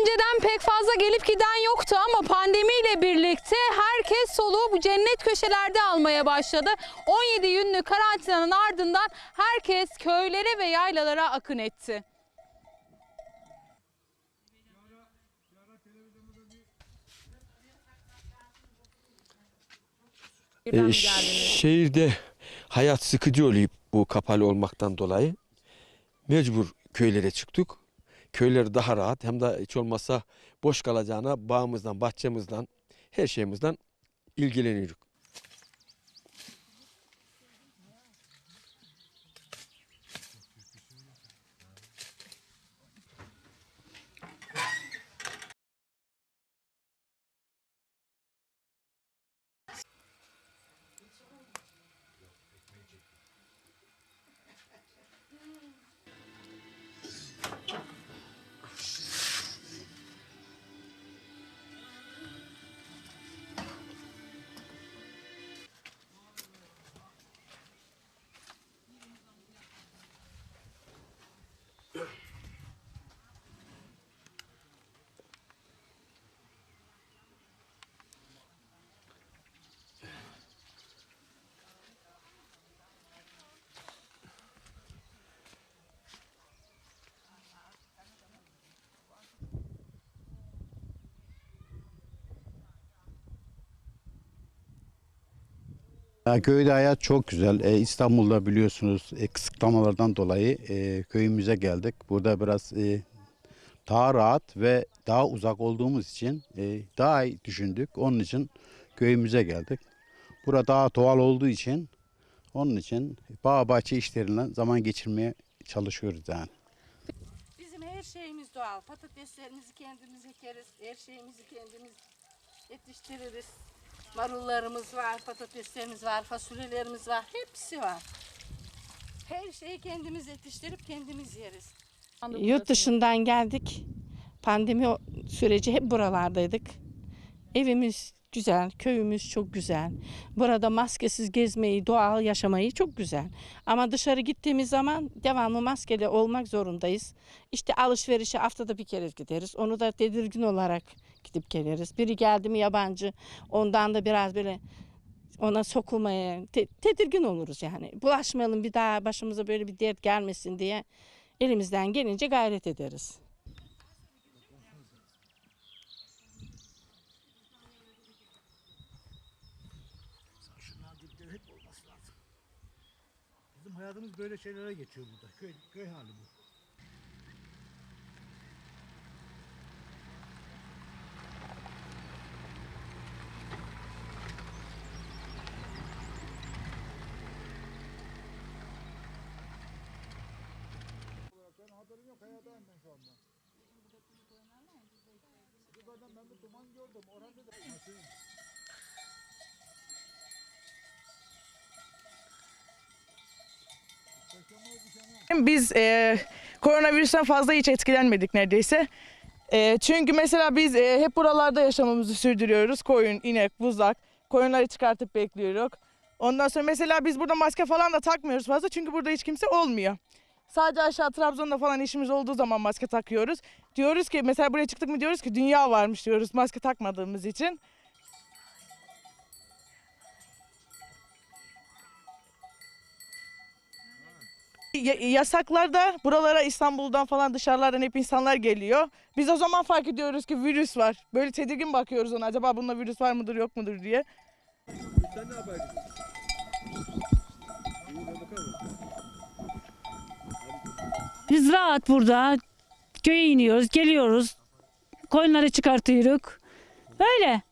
Önceden pek fazla gelip giden yoktu ama pandemiyle birlikte herkes soluğu bu cennet köşelerde almaya başladı. 17 günlük karantinanın ardından herkes köylere ve yaylalara akın etti. E, şehirde hayat sıkıcı oluyor bu kapalı olmaktan dolayı. Mecbur köylere çıktık. Köyler daha rahat hem de hiç olmazsa boş kalacağına bağımızdan, bahçemizden, her şeyimizden ilgileniyoruz. Ya köyde hayat çok güzel. E, İstanbul'da biliyorsunuz e, kısıtlamalardan dolayı e, köyümüze geldik. Burada biraz e, daha rahat ve daha uzak olduğumuz için e, daha iyi düşündük. Onun için köyümüze geldik. Burada daha doğal olduğu için onun için bağ bahçe işlerinden zaman geçirmeye çalışıyoruz yani. Bizim her şeyimiz doğal. Patateslerimizi kendimiz ekeriz. Her şeyimizi kendimiz yetiştiririz. Marullarımız var, patateslerimiz var, fasulyelerimiz var. Hepsi var. Her şeyi kendimiz yetiştirip kendimiz yeriz. Yurt dışından geldik. Pandemi süreci hep buralardaydık. Evimiz güzel, köyümüz çok güzel. Burada maskesiz gezmeyi, doğal yaşamayı çok güzel. Ama dışarı gittiğimiz zaman devamlı maskeli olmak zorundayız. İşte alışverişe haftada bir kere gideriz. Onu da tedirgin olarak gidip geliriz. Biri geldi mi yabancı, ondan da biraz böyle ona sokulmaya te- tedirgin oluruz yani. Bulaşmayalım bir daha başımıza böyle bir dert gelmesin diye elimizden gelince gayret ederiz. Hayatımız böyle şeylere geçiyor burada. Köy, köy hali bu. Biz e, koronavirüsten fazla hiç etkilenmedik neredeyse. E, çünkü mesela biz e, hep buralarda yaşamamızı sürdürüyoruz. Koyun, inek, buzak. Koyunları çıkartıp bekliyoruz. Ondan sonra mesela biz burada maske falan da takmıyoruz fazla çünkü burada hiç kimse olmuyor. Sadece aşağı Trabzon'da falan işimiz olduğu zaman maske takıyoruz. Diyoruz ki mesela buraya çıktık mı diyoruz ki dünya varmış diyoruz maske takmadığımız için. Ya- yasaklarda buralara İstanbul'dan falan dışarılardan hep insanlar geliyor. Biz o zaman fark ediyoruz ki virüs var. Böyle tedirgin bakıyoruz ona acaba bunda virüs var mıdır yok mudur diye. Biz rahat burada. Köye iniyoruz, geliyoruz. Koyunları çıkartıyoruz. Böyle.